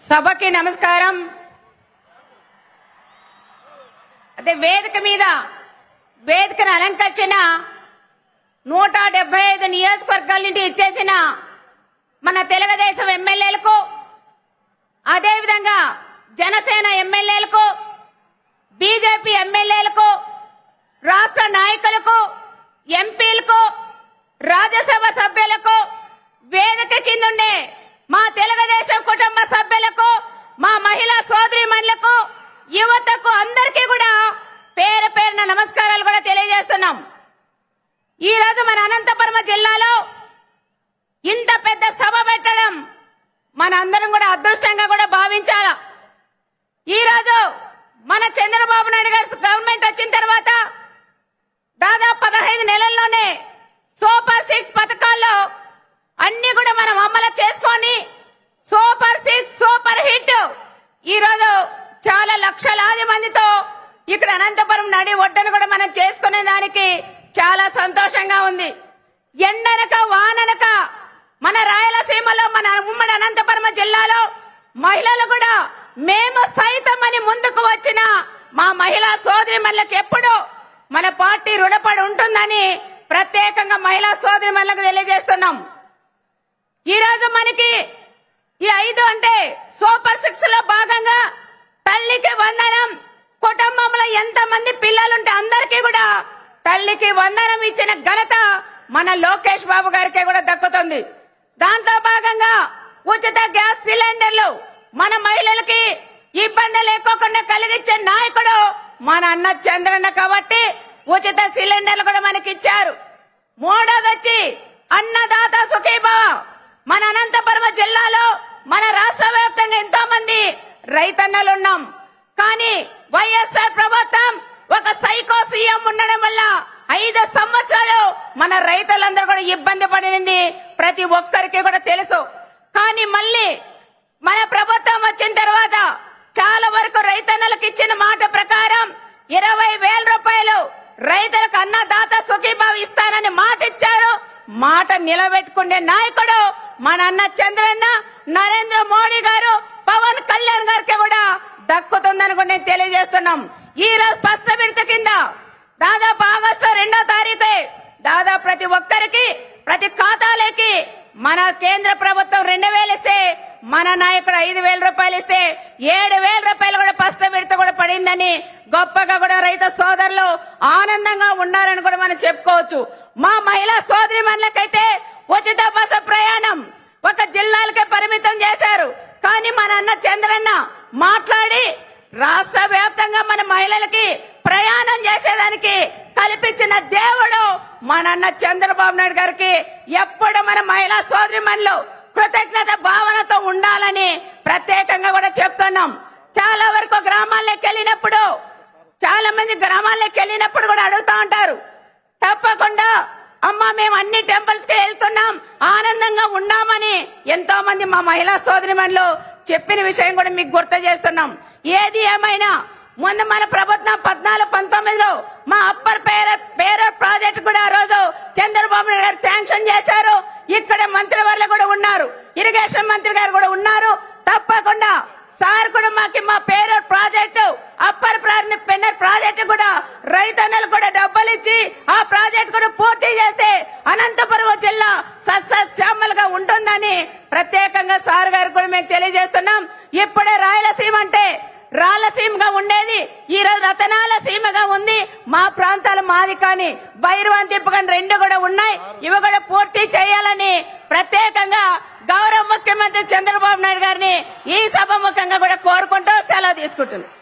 సభకి నమస్కారం. అదే వేదిక మీద వేదికను అలంకరించిన నూట డెబ్బై ఐదు నియోజకవర్గాల నుండి ఇచ్చేసిన మన తెలుగుదేశం ఎమ్మెల్యేలకు అదేవిధంగా జనసేన ఎమ్మెల్యేలకు బీజేపీ ఎమ్మెల్యేలకు రాష్ట్ర నాయకులకు ఎంపీలకు రాజ్యసభ సభ్యులకు వేదిక కిందుండే మా తెలుగుదేశం కుటుంబ సభ్యులు మా మహిళా సోదరిమణులకు యువతకు అందరికీ కూడా పేరు పేరున నమస్కారాలు కూడా తెలియజేస్తున్నాం ఈ రోజు మన అనంతపురం జిల్లాలో ఇంత పెద్ద సభ పెట్టడం మన అందరం కూడా అదృష్టంగా కూడా భావించాల? ఈ రోజు మన చంద్రబాబు నాయుడు గారు గవర్నమెంట్ వచ్చిన తర్వాత దాదాపు పదహైదు నెలల్లోనే సూపర్ సిక్స్ పథకాల్లో అన్ని కూడా మనం అమలు చేసుకొని సూపర్ సిక్స్ సూపర్ హిట్ ఈ రోజు చాలా లక్షలాది మందితో ఇక్కడ అనంతపురం నడి ఒడ్డను కూడా మనం చేసుకునే దానికి చాలా సంతోషంగా ఉంది. ఎండనక వాననక మన రాయలసీమలో మన ఉమ్మడి అనంతపురం జిల్లాలో మహిళలు కూడా మేము సైతం అని ముందుకు వచ్చిన మా మహిళా సోదరి ఎప్పుడు మన పార్టీ రుణపడి ఉంటుందని ప్రత్యేకంగా మహిళా సోదరి తెలియజేస్తున్నాం ఈ రోజు మనకి ఈ ఐదు అంటే సూపర్ సిక్స్లో భాగంగా తల్లికి వందనం కుటుంబంలో ఎంత మంది పిల్లలుంటే అందరికీ కూడా తల్లికి వందనం ఇచ్చిన ఘనత మన లోకేష్ బాబు గారికి కూడా దక్కుతుంది. దాంతో భాగంగా ఉచిత గ్యాస్ సిలిండర్లు మన మహిళలకి ఇబ్బంది లేకోకుండా కలిగించే నాయకుడు మన అన్న చంద్రన్న కాబట్టి ఉచిత సిలిండర్లు కూడా మనకి ఇచ్చారు మూడోది వచ్చి అన్నదాత సుఖీభావ. మన అనంతపురం జిల్లాలో మన రాష్ట్ర వ్యాప్తంగా ఎంతో మంది రైతన్నలు ఉన్నాం కానీ వైఎస్ఆర్ ప్రభుత్వం ఒక సైకో సీఎం ఉండడం వల్ల ఐదు సంవత్సరాలు మన రైతులందరూ కూడా ఇబ్బంది పడింది ప్రతి ఒక్కరికి కూడా తెలుసు. కానీ మళ్ళీ మన ప్రభుత్వం వచ్చిన తర్వాత చాలా వరకు రైతన్నలకు ఇచ్చిన మాట ప్రకారం ఇరవై వేల రూపాయలు రైతులకు అన్నదాత సుఖీభావి ఇస్తానని మాట ఇచ్చారు. మాట నిలబెట్టుకునే నాయకుడు మన అన్న చంద్రన్న నరేంద్ర మోడీ గారు పవన్ కళ్యాణ్ గారికి కూడా దక్కుతుందని కూడా నేను తెలియజేస్తున్నాం. ఈ రోజు ఫస్ట్ విడత కింద దాదాపు ఆగస్టు రెండో తారీఖే. దాదాపు ప్రతి ఒక్కరికి ప్రతి ఖాతాలకి మన కేంద్ర ప్రభుత్వం రెండు వేలు ఇస్తే మన నాయకుడు ఐదు వేల రూపాయలు ఇస్తే ఏడు వేల రూపాయలు కూడా ఫస్ట్ విడత కూడా పడిందని గొప్పగా కూడా రైతు సోదరులు ఆనందంగా ఉన్నారని కూడా మనం చెప్పుకోవచ్చు. మా మహిళా సోదరి మనలకైతే ఉచిత బస్సు ప్రయాణం ఒక జిల్లాలకే పరిమితం చేశారు. కానీ మన అన్న చంద్రన్న మాట్లాడి రాష్ట్ర వ్యాప్తంగా మన మహిళలకి ప్రయాణం చేసేదానికి కల్పించిన దేవుడు మన అన్న చంద్రబాబు నాయుడు గారికి ఎప్పుడు మన మహిళా సోదరి కృతజ్ఞత భావనతో ఉండాలని ప్రత్యేకంగా కూడా చెప్తున్నాం. చాలా వరకు గ్రామాల్లోకి వెళ్ళినప్పుడు చాలా మంది గ్రామాల్లోకి వెళ్ళినప్పుడు కూడా అడుగుతా ఉంటారు. తప్పకుండా అమ్మ మేము అన్ని టెంపుల్స్కి వెళ్తున్నాం ఆనందంగా ఉన్నామని ఎంతో మంది మా మహిళా సోదరిమణులు చెప్పిన విషయం కూడా మీకు గుర్తు చేస్తున్నాం. ఏది ఏమైనా ముందు మన ప్రభుత్వం పద్నాలుగు పంతొమ్మిదిలో మా అప్పర్ పేర పేరూర్ ప్రాజెక్ట్ కూడా ఆ రోజు చంద్రబాబు నాయుడు గారు శాంక్షన్ చేశారు. ఇక్కడ మంత్రి వాళ్ళు కూడా ఉన్నారు. ఇరిగేషన్ మంత్రి గారు కూడా ఉన్నారు. తప్పకుండా సార్ కూడా మాకి మా Perur project upper Pennar project కూడా రైతన్నలు కూడా డబ్బులు ఇచ్చి ఆ ప్రాజెక్ట్ కూడా పూర్తి చేస్తే అనంతపురం జిల్లా సస్యశ్యామలుగా ఉంటుందని ప్రత్యేకంగా సార్ గారు కూడా మేము తెలియజేస్తున్నాం. ఇప్పుడే రాయలసీమ అంటే రాయలసీమగా ఉండేది. ఈ రోజు రతనాల సీమగా ఉంది. మా ప్రాంతాలు మాది కానీ బైరవాన్ తిప్పకని రెండు కూడా ఉన్నాయి. ఇవి కూడా పూర్తి చేయాలని ప్రత్యేకంగా గౌరవ ముఖ్యమంత్రి చంద్రబాబు నాయుడు గారిని ఈ సభ ముఖంగా కూడా కోరుకుంటూ సెలవు తీసుకుంటున్నాను